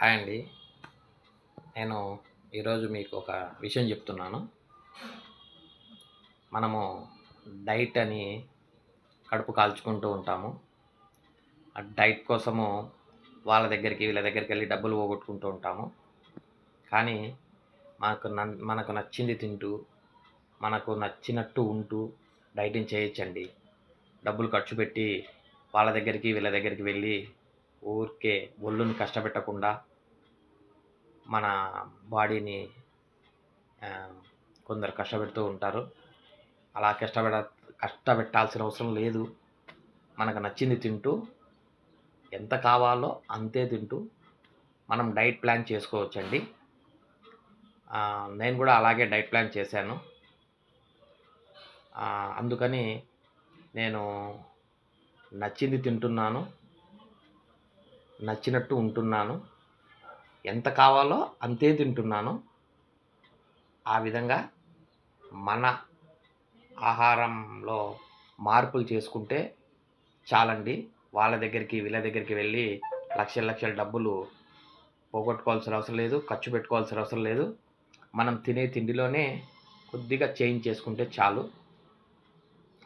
Hi అండి. నేను ఈరోజు మీకు ఒక విషయం చెప్తున్నాను. మనము డైట్ అని కడుపు కాల్చుకుంటూ ఉంటాము. ఆ డైట్ కోసము వాళ్ళ దగ్గరికి వీళ్ళ దగ్గరికి వెళ్ళి డబ్బులు పోగొట్టుకుంటూ ఉంటాము. కానీ మనకు నన్ మనకు నచ్చింది తింటూ మనకు నచ్చినట్టు ఉంటూ డైటింగ్ చేయొచ్చండి. డబ్బులు ఖర్చు పెట్టి వాళ్ళ దగ్గరికి వీళ్ళ దగ్గరికి వెళ్ళి ఊరికే ఒళ్ళుని కష్టపెట్టకుండా మన బాడీని కొందరు కష్టపెడుతూ ఉంటారు. అలా కష్టపెడ కష్టపెట్టాల్సిన అవసరం లేదు. మనకు నచ్చింది తింటూ ఎంత కావాలో అంతే తింటూ మనం డైట్ ప్లాన్ చేసుకోవచ్చండి. నేను కూడా అలాగే డైట్ ప్లాన్ చేశాను. అందుకని నేను నచ్చింది తింటున్నాను. నచ్చినట్టు ఉంటున్నాను. ఎంత కావాలో అంతే తింటున్నాను. ఆ విధంగా మన ఆహారంలో మార్పులు చేసుకుంటే చాలండి. వాళ్ళ దగ్గరికి వీళ్ళ దగ్గరికి వెళ్ళి లక్షల లక్షల డబ్బులు పోగొట్టుకోవాల్సిన అవసరం లేదు ఖర్చు పెట్టుకోవాల్సిన అవసరం లేదు. మనం తినే తిండిలోనే కొద్దిగా చేంజ్ చేసుకుంటే చాలు.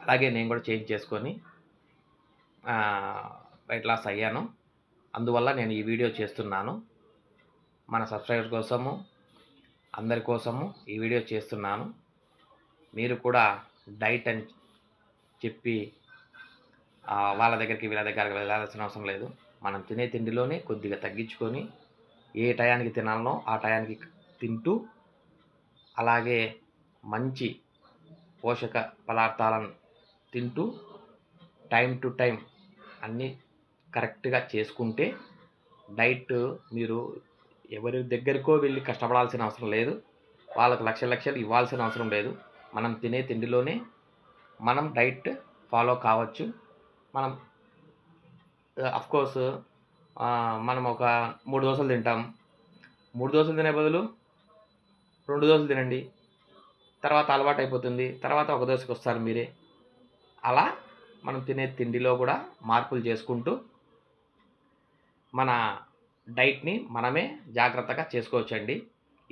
అలాగే నేను కూడా చేంజ్ చేసుకొని వెయిట్ లాస్ అయ్యాను. అందువల్ల నేను ఈ వీడియో చేస్తున్నాను. మన సబ్స్క్రైబర్ కోసము అందరి కోసము ఈ వీడియో చేస్తున్నాను. మీరు కూడా డైట్ అని చెప్పి వాళ్ళ దగ్గరికి వీళ్ళ దగ్గరికి వెళ్ళాల్సిన అవసరం లేదు. మనం తినే తిండిలోనే కొద్దిగా తగ్గించుకొని ఏ టయానికి తినాలనో ఆ టయానికి తింటూ అలాగే మంచి పోషక పదార్థాలను తింటూ టైం టు టైం అన్నీ కరెక్ట్గా చేసుకుంటే డైట్ మీరు ఎవరి దగ్గరకో వెళ్ళి కష్టపడాల్సిన అవసరం లేదు. వాళ్ళకు లక్ష లక్షలు ఇవ్వాల్సిన అవసరం లేదు. మనం తినే తిండిలోనే మనం డైట్ ఫాలో కావచ్చు. మనం అఫ్కోర్స్ మనం ఒక మూడు దోశలు తింటాం. మూడు దోశలు తినే బదులు రెండు దోశలు తినండి. తర్వాత అలవాటు అయిపోతుంది. తర్వాత ఒక దోశకు వస్తారు మీరే. అలా మనం తినే తిండిలో కూడా మార్పులు చేసుకుంటూ మన డైట్ని మనమే జాగ్రత్తగా చేసుకోవచ్చండి.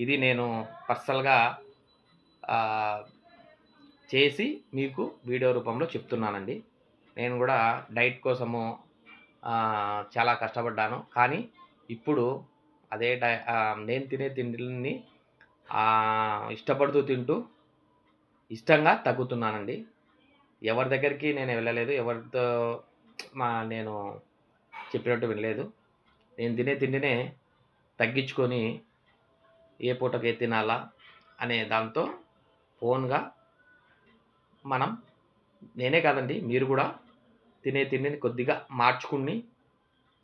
ఇది నేను పర్సనల్గా చేసి మీకు వీడియో రూపంలో చెప్తున్నానండి. నేను కూడా డైట్ కోసము చాలా కష్టపడ్డాను. కానీ ఇప్పుడు అదే డై నేను తినే తిండిని ఇష్టపడుతూ తింటూ ఇష్టంగా తగ్గుతున్నానండి. ఎవరి దగ్గరికి నేను వెళ్ళలేదు ఎవరితో మా నేను చెప్పినట్టు వినలేదు. నేను తినే తిండినే తగ్గించుకొని ఏ పూటకి తినాలా అనే దాంతో ఫోన్గా మనం నేనే కాదండి మీరు కూడా తినే తిండిని కొద్దిగా మార్చుకుని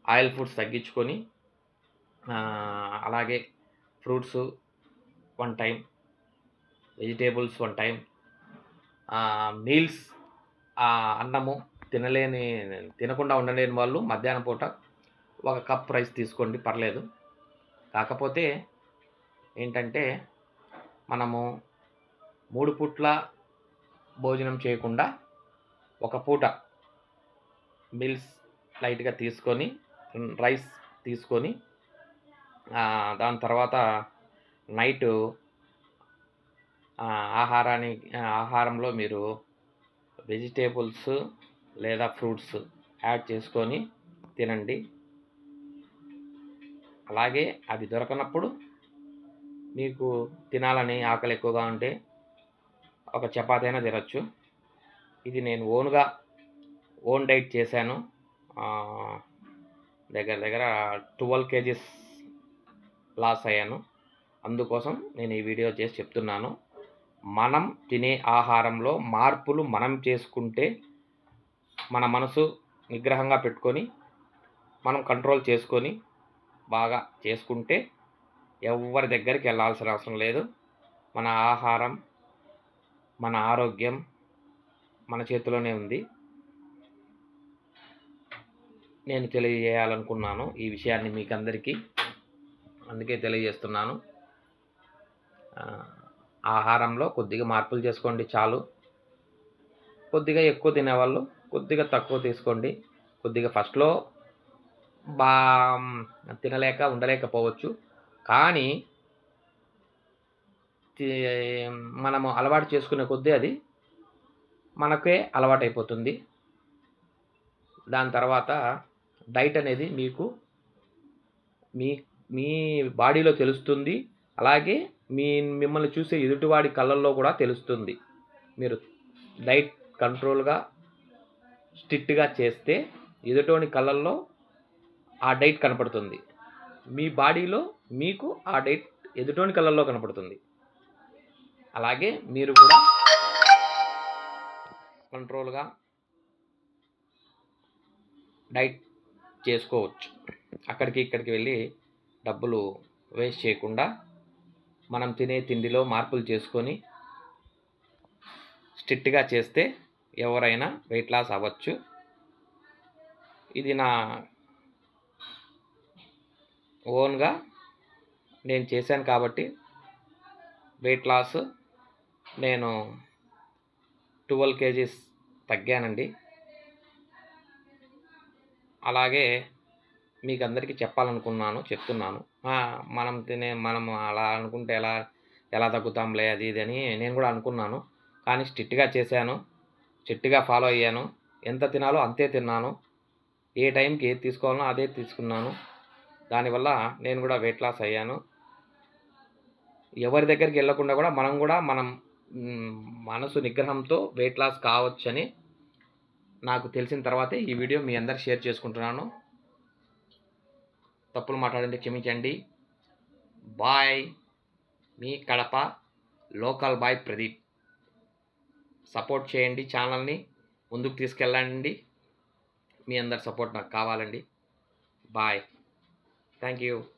ఆయిల్ ఫుడ్స్ తగ్గించుకొని అలాగే fruits one time vegetables one time meals అన్నము తినలేని తినకుండా ఉండలేని వాళ్ళు మధ్యాహ్నం పూట ఒక కప్ రైస్ తీసుకోండి పర్లేదు. కాకపోతే ఏంటంటే మనము మూడు పూట్ల భోజనం చేయకుండా ఒక పూట మీల్స్ లైట్గా తీసుకొని రైస్ తీసుకొని దాని తర్వాత నైట్ ఆహారాన్ని ఆహారంలో మీరు వెజిటేబుల్స్ లేదా ఫ్రూట్స్ యాడ్ చేసుకొని తినండి. అలాగే అవి దొరకనప్పుడు మీకు తినాలని ఆకలి ఎక్కువగా ఉంటే ఒక చపాతి అయినా తినచ్చు. ఇది నేను ఓన్గా ఓన్ డైట్ చేశాను. దగ్గర దగ్గర ట్వెల్వ్ కేజీస్ లాస్ అయ్యాను. అందుకోసం నేను ఈ వీడియో చేసి చెప్తున్నాను. మనం తినే ఆహారంలో మార్పులు మనం చేసుకుంటే మన మనసు నిగ్రహంగా పెట్టుకొని మనం కంట్రోల్ చేసుకొని బాగా చేసుకుంటే ఎవరి దగ్గరికి వెళ్ళాల్సిన అవసరం లేదు. మన ఆహారం మన ఆరోగ్యం మన చేతిలోనే ఉంది. నేను తెలియజేయాలనుకున్నాను ఈ విషయాన్ని మీకు అందరికీ అందుకే తెలియజేస్తున్నాను. ఆహారంలో కొద్దిగా మార్పులు చేసుకోండి చాలు. కొద్దిగా ఎక్కువ తినేవాళ్ళు కొద్దిగా తక్కువ తీసుకోండి. కొద్దిగా ఫస్ట్లో బా తినలేక ఉండలేకపోవచ్చు. కానీ మనము అలవాటు చేసుకునే కొద్దీ అది మనకే అలవాటు అయిపోతుంది దాని తర్వాత డైట్ అనేది మీకు మీ మీ బాడీలో తెలుస్తుంది. అలాగే మీ మిమ్మల్ని చూసే ఎదుటివాడి కళ్ళల్లో కూడా తెలుస్తుంది. మీరు డైట్ కంట్రోల్గా స్ట్రిక్ట్గా చేస్తే ఎదుటోని కళ్ళల్లో ఆ డైట్ కనపడుతుంది. మీ బాడీలో మీకు ఆ డైట్ ఎదుటోని కళ్ళల్లో కనపడుతుంది. అలాగే మీరు కూడా కంట్రోల్గా డైట్ చేసుకోవచ్చు. అక్కడికి ఇక్కడికి వెళ్ళి డబ్బులు వేస్ట్ చేయకుండా మనం తినే తిండిలో మార్పులు చేసుకొని స్ట్రిక్ట్గా చేస్తే ఎవరైనా వెయిట్ లాస్ అవ్వచ్చు. ఇది నా ఓన్గా నేను చేశాను కాబట్టి వెయిట్ లాస్ నేను ట్వెల్వ్ కేజీస్ తగ్గానండి. అలాగే మీకు అందరికీ చెప్పాలనుకున్నాను చెప్తున్నాను. మనం తినే మనం అలా అనుకుంటే ఎలా ఎలా తగ్గుతాంలే అది ఇది అని నేను కూడా అనుకున్నాను. కానీ స్ట్రిక్ట్గా చేశాను స్ట్రిక్ట్గా ఫాలో అయ్యాను. ఎంత తినాలో అంతే తిన్నాను. ఏ టైంకి ఏది తీసుకోవాలనో అదే తీసుకున్నాను. దానివల్ల నేను కూడా వెయిట్ లాస్ అయ్యాను. ఎవరి దగ్గరికి వెళ్ళకుండా కూడా మనం కూడా మనం మనసు నిగ్రహంతో వెయిట్ లాస్ కావచ్చని నాకు తెలిసిన తర్వాతే ఈ వీడియో మీ అందరు షేర్ చేసుకుంటున్నాను. తప్పులు మాట్లాడండి క్షమించండి. బాయ్. మీ Kadapa local boy Pradeep. Support చేయండి ఛానల్ని ముందుకు తీసుకెళ్ళండి. మీ అందరి సపోర్ట్ నాకు కావాలండి. బాయ్. Thank you.